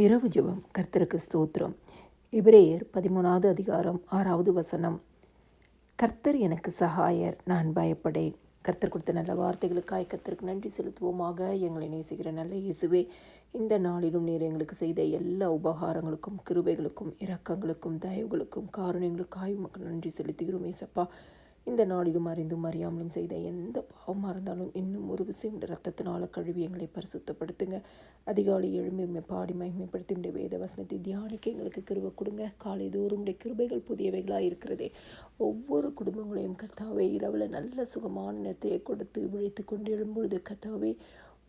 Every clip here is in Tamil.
இரவு ஜெபம். கர்த்தருக்கு ஸ்தோத்திரம். எபிரேயர் பதிமூணாவது அதிகாரம் ஆறாவது வசனம். கர்த்தர் எனக்கு சகாயர் நான் பயப்படேன். கர்த்தர் கொடுத்த நல்ல வார்த்தைகளுக்காய் கர்த்தருக்கு நன்றி செலுத்துவோமாக. எங்களை நேசிக்கிற நல்ல இயேசுவே இந்த நாளிலும் நீர் எங்களுக்கு செய்த எல்லா உபகாரங்களுக்கும் கிருபைகளுக்கும் இரக்கங்களுக்கும் தயவுகளுக்கும் காரணங்களுக்காய் உமக்கு நன்றி செலுத்துகிறோம் ஏசப்பா. இந்த நாளிலும் அறிந்தும் அறியாமலும் செய்த எந்த பாவமாக இருந்தாலும் இன்னும் ஒரு விஷயம் இந்த ரத்தத்தினால கழுவி எங்களை பரிசுத்தப்படுத்துங்க. அதிகாலை எழும்பி பாடி மகிமைப்படுத்தி உடைய வேத வசனத்தை தியானிக்க எங்களுக்கு கிருபை கொடுங்க. காலை தோறும் உடைய கிருபைகள் புதியவைகளாக இருக்கிறதே. ஒவ்வொரு குடும்பங்களையும் கர்த்தாவே இரவில் நல்ல சுகமான நேரத்தை கொடுத்து விழித்து கொண்டு எழும்பொழுது கர்த்தாவே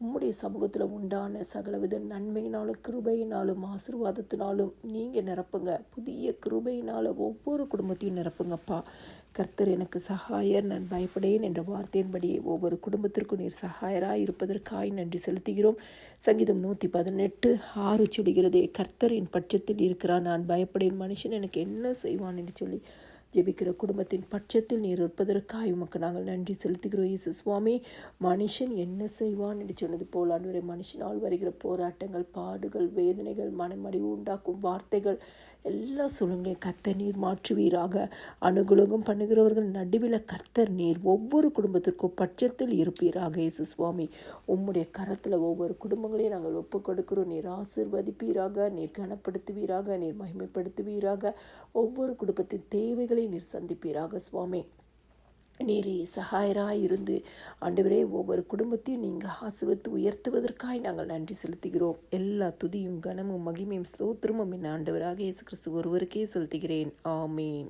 உம்முடைய சமூகத்தில் உண்டான சகலவித நன்மையினாலும் கிருபையினாலும் ஆசீர்வாதத்தினாலும் நீங்கள் நிரப்புங்க. புதிய கிருபையினால் ஒவ்வொரு குடும்பத்தையும் நிரப்புங்கப்பா. கர்த்தர் எனக்கு சகாயர் நான் பயப்படேன் என்ற வார்த்தையின்படி ஒவ்வொரு குடும்பத்திற்கும் நீர் சகாயராக இருப்பதற்காய் நன்றி செலுத்துகிறோம். சங்கீதம் நூற்றி பதினெட்டு ஆறு சொல்கிறதே கர்த்தரின் பட்சத்தில் இருக்கிறான் நான் பயப்படேன். மனுஷன் எனக்கு என்ன செய்வான்? என்று சொல்லி ஜெபிக்கிற குடும்பத்தின் பட்சத்தில் நீர் இருப்பதற்காக உமக்கு நாங்கள் நன்றி செலுத்துகிறோம். இயேசு சுவாமி மனுஷன் என்ன செய்வான் என்று சொன்னது போல் ஆண்டவரே மனுஷனால் வருகிற போராட்டங்கள் பாடுகள் வேதனைகள் மனமடிவு உண்டாக்கும் வார்த்தைகள் எல்லா சூழ்நிலையும் கத்தர் நீர் மாற்றுவீராக. அனுகுலகம் பண்ணுகிறவர்கள் நடுவில் கர்த்தர் நீர் ஒவ்வொரு குடும்பத்திற்கும் பட்சத்தில் இருப்பீராக. இயேசு சுவாமி உம்முடைய கரத்தில் ஒவ்வொரு குடும்பங்களையும் நாங்கள் ஒப்பு கொடுக்கிறோம் நீர் ஆசிர்வதிப்பீராக நீர் கனப்படுத்துவீராக நீர் மகிமைப்படுத்துவீராக. ஒவ்வொரு குடும்பத்தின் தேவைகளை நீர் சந்திப்பீராக சுவாமி. நீர் சகாயராக இருந்து ஆண்டவரே ஒவ்வொரு குடும்பத்தையும் நீங்கள் ஆசிர்வத்து உயர்த்துவதற்காய் நாங்கள் நன்றி செலுத்துகிறோம். எல்லா துதியும் கனமும் மகிமையும் ஸ்தோத்திரமும் என் ஆண்டவராக இயேசு கிறிஸ்து ஒருவருக்கே செலுத்துகிறேன். ஆமீன்.